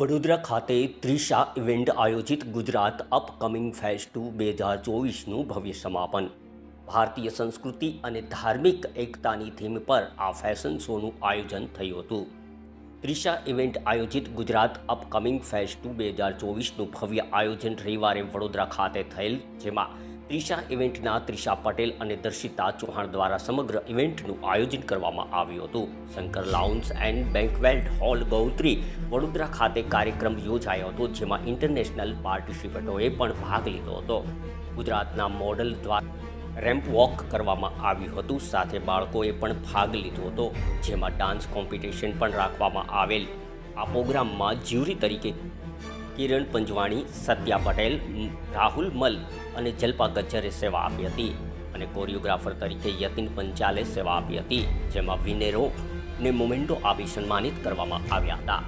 વડોદરા ખાતે ત્રિશા ઇવેન્ટ આયોજિત Gujarat upcoming fest two બે હજાર ચોવીસનું ભવ્ય સમાપન. ભારતીય સંસ્કૃતિ અને ધાર્મિક એકતાની થીમ પર આ ફેશન શોનું આયોજન થયું હતું. ત્રિશા ઇવેન્ટ આયોજિત ગુજરાત અપકમિંગ ફેસ્ટ ટુ બે હજાર ચોવીસનું ભવ્ય આયોજન રવિવારે વડોદરા ખાતે થયેલ, જેમાં ત્રિશા ઇવેન્ટના ત્રિશા પટેલ અને દર્શિતા ચૌહાણ દ્વારા સમગ્ર ઇવેન્ટનું આયોજન કરવામાં આવ્યું હતું. Shankar lounge and banquet hall Gotri Vadodara ખાતે કાર્યક્રમ યોજાયો હતો, જેમાં ઇન્ટરનેશનલ પાર્ટિસિપન્ટોએ પણ ભાગ લીધો હતો. ગુજરાતના મોડલ દ્વારા રેમ્પ વોક કરવામાં આવ્યું હતું, સાથે બાળકોએ પણ ભાગ લીધો હતો, જેમાં ડાન્સ કોમ્પિટિશન પણ રાખવામાં આવેલ. આ પ્રોગ્રામમાં જ્યુરી તરીકે કિરણ પંજવાણી, સત્યા પટેલ, રાહુલ મલ અને જલ્પા ગજ્જરે સેવા આપી હતી અને કોરિયોગ્રાફર તરીકે યતિન પંચાલે સેવા આપી હતી, જેમાં વિનેરોને મોમેન્ટો આપી સન્માનિત કરવામાં આવ્યા હતા.